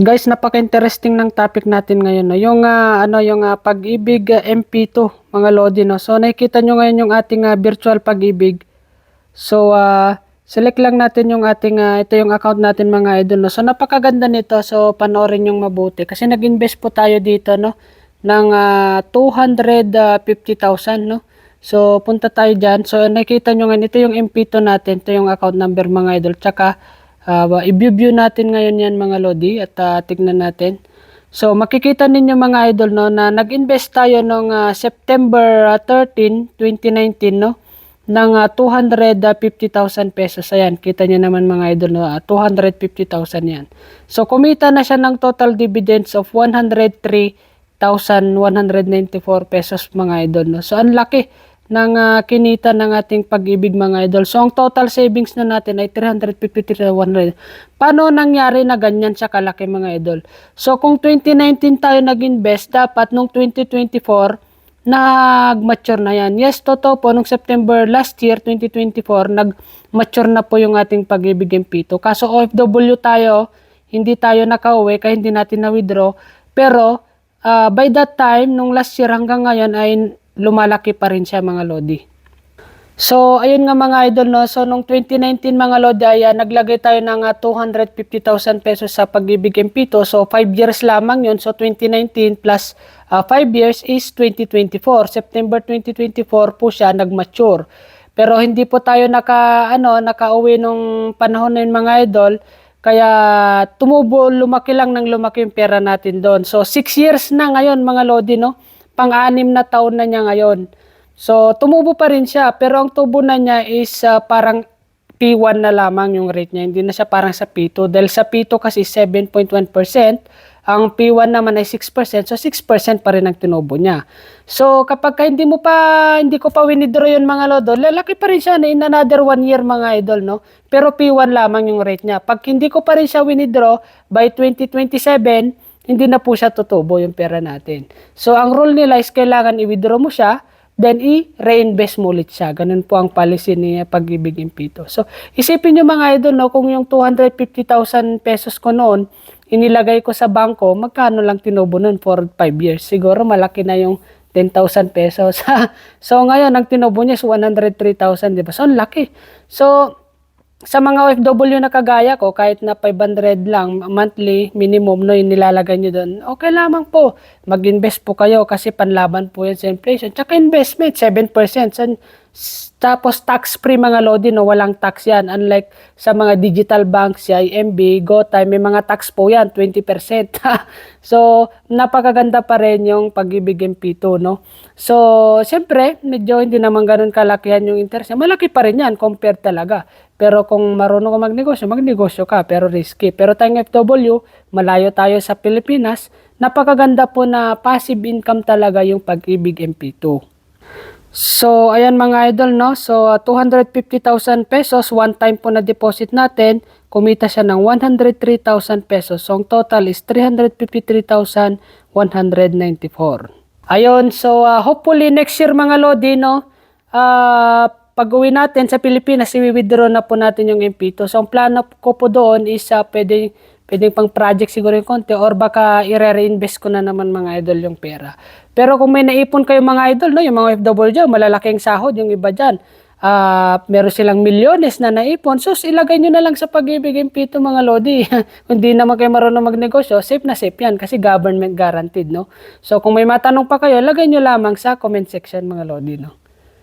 Guys, napaka-interesting ng topic natin ngayon no. Yung ah, ano yung ah, pag-ibig ah, MP2 mga lodi no. So nakikita nyo ngayon yung ating ah, virtual pag-ibig. So ah, select lang natin yung ating ah, ito yung account natin mga idol no. So napakaganda nito. So panoorin yung mabuti kasi nag-invest po tayo dito no ng ah, 250,000 no. So punta tayo diyan. So nakikita nyo ngayon ito yung MP2 natin, ito yung account number mga idol. Tsaka Uh, i-view natin ngayon yan mga lodi at uh, tignan natin. So makikita ninyo mga idol no na nag-invest tayo noong uh, September uh, 13, 2019 no ng uh, 250,000 pesos. Ayan, kita niyo naman mga idol no, uh, 250,000 yan. So kumita na siya ng total dividends of 103,194 pesos mga idol no. So ang laki ng uh, kinita ng ating pag-ibig mga idol. So ang total savings na natin ay 353,100. Paano nangyari na ganyan siya kalaki mga idol? So kung 2019 tayo nag-invest, dapat nung 2024 nag-mature na yan. Yes, totoo po, nung September last year, 2024, nag-mature na po yung ating pag-ibig MP2. Kaso OFW tayo, hindi tayo nakauwi, kaya hindi natin na-withdraw. Pero, uh, by that time, nung last year hanggang ngayon ay lumalaki pa rin siya mga lodi. So, ayun nga mga idol, no? So, nung 2019 mga lodi, ay uh, naglagay tayo ng uh, 250,000 pesos sa pag-ibig MP2. So, 5 years lamang yun. So, 2019 plus uh, 5 years is 2024. September 2024 po siya nag-mature. Pero hindi po tayo naka, ano, naka-uwi nung panahon na yun mga idol. Kaya tumubo, lumaki lang ng lumaki yung pera natin doon. So, 6 years na ngayon mga lodi, no? Pang-anim na taon na niya ngayon. So, tumubo pa rin siya, pero ang tubo na niya is uh, parang P1 na lamang yung rate niya, hindi na siya parang sa P2. Dahil sa P2 kasi 7.1%, ang P1 naman ay 6%, so 6% pa rin ang tinubo niya. So, kapag ka hindi mo pa, hindi ko pa winidraw yun mga lodo, lalaki pa rin siya na in another one year mga idol, no? Pero P1 lamang yung rate niya. Pag hindi ko pa rin siya winidraw, by 2027, hindi na po siya tutubo yung pera natin. So, ang rule nila is kailangan i-withdraw mo siya, then i-reinvest mo ulit siya. Ganun po ang policy ni Pag-ibig Impito. So, isipin nyo mga idol, no, kung yung 250,000 pesos ko noon, inilagay ko sa bangko, magkano lang tinubo noon for 5 years? Siguro malaki na yung 10,000 pesos. so, ngayon, ang tinubo niya is 103,000, di ba? So, laki. So, sa mga OFW na kagaya ko, kahit na 500 lang monthly minimum no, yung nilalagay nyo doon, okay lamang po. Mag-invest po kayo kasi panlaban po yan sa inflation. Tsaka investment, 7%. So, tapos tax-free mga lodi, no? walang tax yan. Unlike sa mga digital banks, CIMB, GoTime, may mga tax po yan, 20%. so, napakaganda pa rin yung pag-ibig MP2, no? So, siyempre, medyo hindi naman ganun kalakihan yung interest. Malaki pa rin yan, compared talaga. Pero kung marunong ka magnegosyo, magnegosyo ka, pero risky. Pero tayong FW, malayo tayo sa Pilipinas, napakaganda po na passive income talaga yung pag-ibig MP2. So, ayan mga idol, no? So, uh, 250,000 pesos, one time po na deposit natin, kumita siya ng 103,000 pesos. So, ang total is 353,194. Ayun, so uh, hopefully next year mga Lodi, no? Uh, pag-uwi natin sa Pilipinas, i-withdraw na po natin yung MP2. So, ang plano ko po doon is uh, pwede, pwedeng pang project siguro yung konti or baka i-reinvest ko na naman mga idol yung pera. Pero kung may naipon kayo mga idol, no, yung mga FW dyan, malalaking sahod yung iba dyan. Uh, meron silang milyones na naipon. So, ilagay nyo na lang sa pag-ibig MP2 mga lodi. kung di naman kayo marunong magnegosyo, safe na safe yan kasi government guaranteed, no? So, kung may matanong pa kayo, lagay nyo lamang sa comment section mga lodi, no?